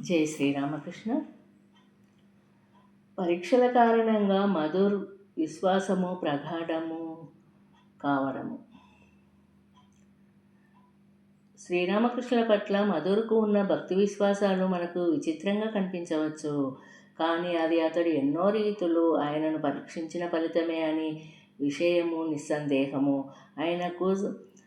జై శ్రీరామకృష్ణ. పరీక్షల కారణంగా మధుర్ విశ్వాసము ప్రగాఢము కావడము. శ్రీరామకృష్ణుల పట్ల మధురకు ఉన్న భక్తి విశ్వాసాలు మనకు విచిత్రంగా కనిపించవచ్చు. కానీ అది అతడు ఎన్నో రీతులు ఆయనను పరీక్షించిన ఫలితమే అని విషయము నిస్సందేహము. ఆయనకు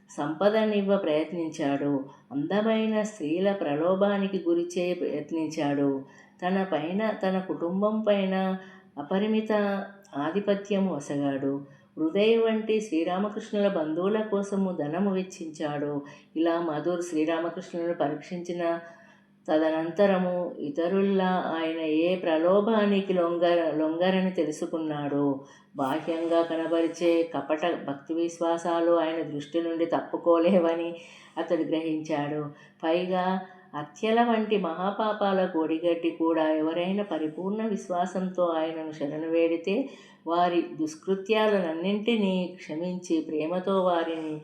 సంపదనివ్వ ప్రయత్నించాడు. అందమైన స్త్రీల ప్రలోభానికి గురిచే ప్రయత్నించాడు. తన పైన తన కుటుంబం పైన అపరిమిత ఆధిపత్యం వసగాడు. హృదయ వంటి శ్రీరామకృష్ణుల బంధువుల కోసము ధనము వెచ్చించాడు. ఇలా మధుర్ శ్రీరామకృష్ణులను పరీక్షించిన తదనంతరము ఇతరుల్లా ఆయన ఏ ప్రలోభానికి లొంగర లొంగరని తెలుసుకున్నాడు బాహ్యంగా కనబరిచే కపట భక్తి విశ్వాసాలు ఆయన దృష్టి నుండి తప్పుకోలేవని అతడు గ్రహించాడు. పైగా హత్యల వంటి మహాపాపాల ఒడిగట్టి కూడా ఎవరైనా పరిపూర్ణ విశ్వాసంతో ఆయనను శరణు వేడితే వారి దుష్కృత్యాలన్నింటినీ క్షమించి ప్రేమతో వారిని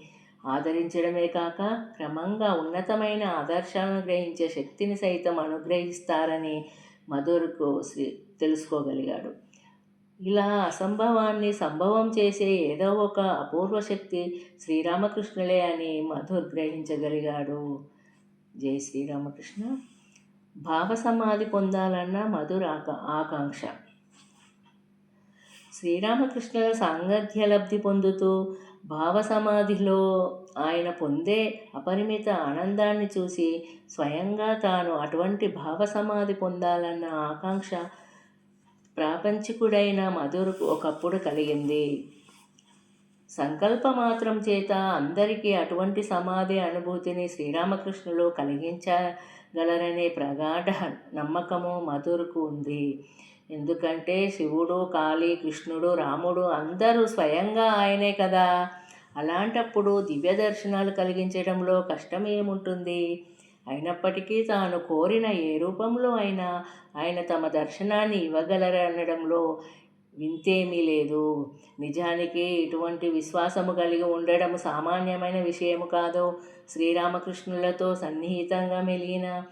ఆదరించడమే కాక క్రమంగా ఉన్నతమైన ఆదర్శాలను గ్రహించే శక్తిని సైతం అనుగ్రహిస్తారని మధురకు శ్రీ తెలుసుకోగలిగాడు. ఇలా అసంభవాన్ని సంభవం చేసే ఏదో ఒక అపూర్వ శక్తి శ్రీరామకృష్ణులే అని మధుర్ గ్రహించగలిగాడు. జై శ్రీరామకృష్ణ. భావ సమాధి పొందాలన్న మధుర ఆకాంక్ష. శ్రీరామకృష్ణుల సాంగత్య లబ్ధి పొందుతూ భావ సమాధిలో ఆయన పొందే అపరిమిత ఆనందాన్ని చూసి స్వయంగా తాను అటువంటి భావ సమాధి పొందాలన్న ఆకాంక్ష ప్రాపంచికుడైన మధురకు ఒకప్పుడు కలిగింది. సంకల్ప మాత్రం చేత అందరికీ అటువంటి సమాధి అనుభూతిని శ్రీరామకృష్ణులు కలిగించగలరనే ప్రగాఢ నమ్మకము మధురకు ఉంది. ఎందుకంటే శివుడు కాళీ కృష్ణుడు రాముడు అందరూ స్వయంగా ఆయనే కదా. అలాంటప్పుడు దివ్య దర్శనాలు కలిగించడంలో కష్టం ఏముంటుంది అయినప్పటికీ తాను కోరిన ఏ రూపంలో అయినా ఆయన తమ దర్శనాన్ని ఇవ్వగలరనడంలో వింతేమీ లేదు. నిజానికి ఇటువంటి విశ్వాసము కలిగి ఉండడం సామాన్యమైన విషయము కాదు. శ్రీరామకృష్ణులతో సన్నిహితంగా మెలిగిన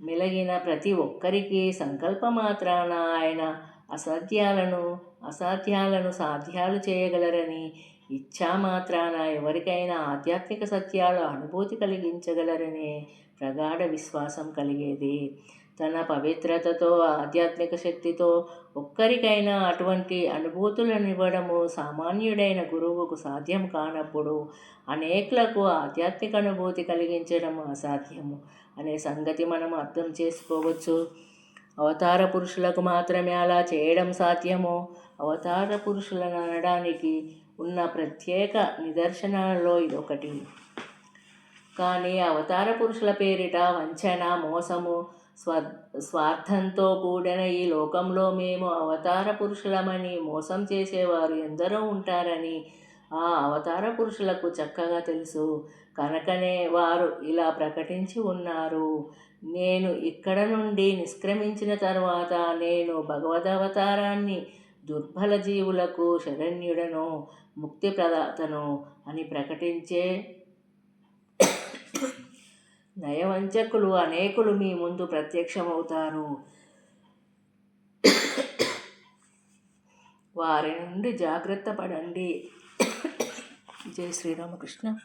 మెలిగిన ప్రతి ఒక్కరికి సంకల్పమాత్రాన ఆయన అసాధ్యాలను అసాధ్యాలను సాధ్యాలు చేయగలరని ఇచ్ఛామాత్రాన ఎవరికైనా ఆధ్యాత్మిక సత్యాలు అనుభూతి కలిగించగలరనే ప్రగాఢ విశ్వాసం కలిగేది. తన పవిత్రతతో ఆధ్యాత్మిక శక్తితో ఒక్కరికైనా అటువంటి అనుభూతులను ఇవ్వడము సామాన్యుడైన గురువుకు సాధ్యం కానప్పుడు అనేకులకు ఆధ్యాత్మిక అనుభూతి కలిగించడం అసాధ్యము అనే సంగతి మనం అర్థం చేసుకోవచ్చు. అవతార పురుషులకు మాత్రమే అలా చేయడం సాధ్యమో. అవతార పురుషులను అనడానికి ఉన్న ప్రత్యేక నిదర్శనాలలో ఇదొకటి. కానీ అవతార పురుషుల పేరిట వంచన మోసము స్వ స్వార్థంతో కూడిన ఈ లోకంలో మేము అవతార పురుషులమని మోసం చేసేవారు ఎందరో ఉంటారని ఆ అవతార పురుషులకు చక్కగా తెలుసు. కనుకనే వారు ఇలా ప్రకటించి ఉన్నారు. నేను ఇక్కడ నుండి నిష్క్రమించిన తర్వాత నేను భగవదవతారాన్ని దుర్బల జీవులకు శరణ్యుడను ముక్తి ప్రదాతను అని ప్రకటించే నయవంచకులు అనేకులు మీ ముందు ప్రత్యక్షమవుతారు. వారి నుండి జాగ్రత్త పడండి. జై శ్రీరామకృష్ణ.